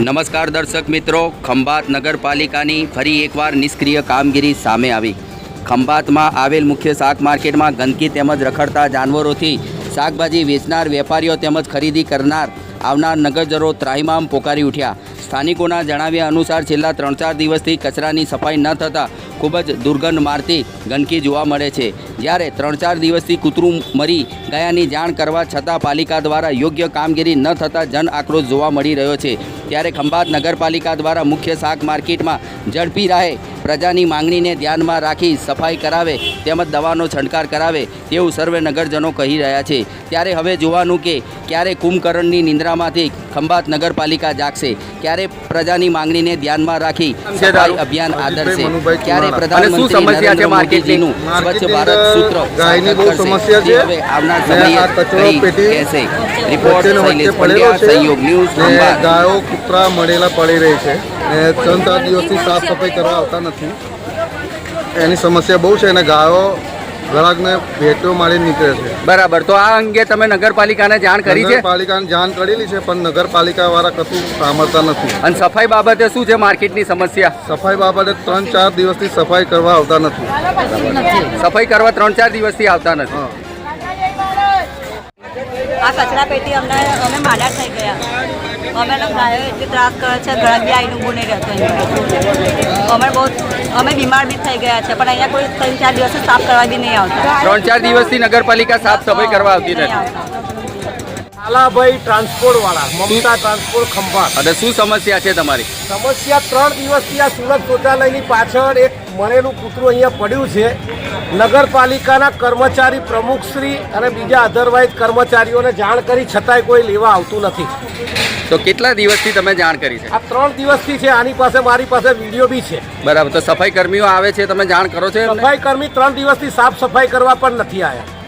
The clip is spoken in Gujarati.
નમસ્કાર દર્શક મિત્રો, ખંભાત નગરપાલિકાની ફરી એકવાર નિષ્ક્રિય કામગીરી સામે આવી. ખંભાતમાં આવેલ મુખ્ય શાક માર્કેટમાં ગંદકી તેમજ રખડતા જાનવરોથી શાકભાજી વેચનાર વેપારીઓ તેમજ ખરીદી કરનાર આવનાર નગરજનો ત્રાહિમામ પોકારી ઉઠ્યા. સ્થાનિકોના જણાવ્યા અનુસાર છેલ્લા ત્રણ ચાર દિવસથી કચરાની સફાઈ ન થતાં ખૂબ જ દુર્ગંધ મારતી ગંદકી જોવા મળે છે. જ્યારે ત્રણ ચાર દિવસથી કૂતરું મરી ગયાની જાણ કરવા છતાં પાલિકા દ્વારા યોગ્ય કામગીરી ન થતાં જન આક્રોશ જોવા મળી રહ્યો છે. ત્યારે ખંભાત નગરપાલિકા દ્વારા મુખ્ય શાક માર્કેટમાં ઝડપી રાહે પ્રજાની માંગણીને ધ્યાનમાં રાખી સફાઈ કરાવે તેમજ દવાનો છંટકાર કરાવે તેવું સર્વે નગરજનો કહી રહ્યા છે. ત્યારે હવે જોવાનું કે ક્યારે કુંભકર્ણની નિંદ્રામાંથી ખંભાત નગરપાલિકા જાગશે ક્યારે પ્રજાની માંગણીને ધ્યાનમાં રાખી સફાઈ અભિયાન આદરશે. ક્યારે પ્રધાનમંત્રી નરેન્દ્ર મોદીજીનું સ્વચ્છ ભારત સૂત્ર હવે આવનાર સમયે કહેશે. રિપોર્ટ શૈલેષ પંડ્યા સહયોગ ન્યૂઝ ગાયો કૂતરા મળેલા પડી રહી છે. ત્રણ ચાર દિવસથી સાફ સફાઈ કરવા આવતા નથી. એની સમસ્યા બહુ છે અને ગાયો ગ્રાહકને ભેટો મારી નીકળે છે. બરાબર. તો આ અંગે તમે નગરપાલિકાને જાણ કરી છે? નગરપાલિકાને જાણ કરેલી છે પણ નગરપાલિકા વાળા કશું સાંભળતા નથી. અને સફાઈ બાબતે શું છે માર્કેટની સમસ્યા? સફાઈ બાબતે ત્રણ ચાર દિવસથી સફાઈ કરવા આવતા નથી. સફાઈ કરવા ત્રણ ચાર દિવસથી આવતા નથી. હા. આ કચરા પેટી અમને અમે માડા થઈ ગયા. અમે લોકો ગાયો એટલી ત્રાસ કરે છે ઘર બી આવીને ઊભું નહીં રહેતો અમે બહુ અમે બીમાર બી થઈ ગયા છે પણ અહીંયા કોઈ ત્રણ ચાર દિવસ સાફ કરવા બી નહીં આવતા. ત્રણ ચાર દિવસથી નગરપાલિકા સાફ સફાઈ કરવા આવતી નથી. લાલાભાઈ ટ્રાન્સપોર્ટ વાળા મમતા ટ્રાન્સપોર્ટ ખંભાત. અને શું સમસ્યા છે તમારી? સમસ્યા ત્રણ દિવસથી આ સુરત શૌચાલયની પાછળ એક મળેલું કૂતરું અહીંયા પડ્યું છે. નગરપાલિકાના કર્મચારી પ્રમુખશ્રી અને બીજા અધરવાઇઝ કર્મચારીઓને જાણ કરી છતાંય કોઈ લેવા આવતું નથી. તો કેટલા દિવસથી તમે જાણ કરી છે? આ ત્રણ દિવસથી છે આની પાસે મારી પાસે વીડિયો બી છે. બરાબર તો સફાઈ કર્મીઓ આવે છે તમે જાણ કરો છો સફાઈ કર્મી ત્રણ દિવસથી સાફ સફાઈ કરવા પણ નથી આવ્યા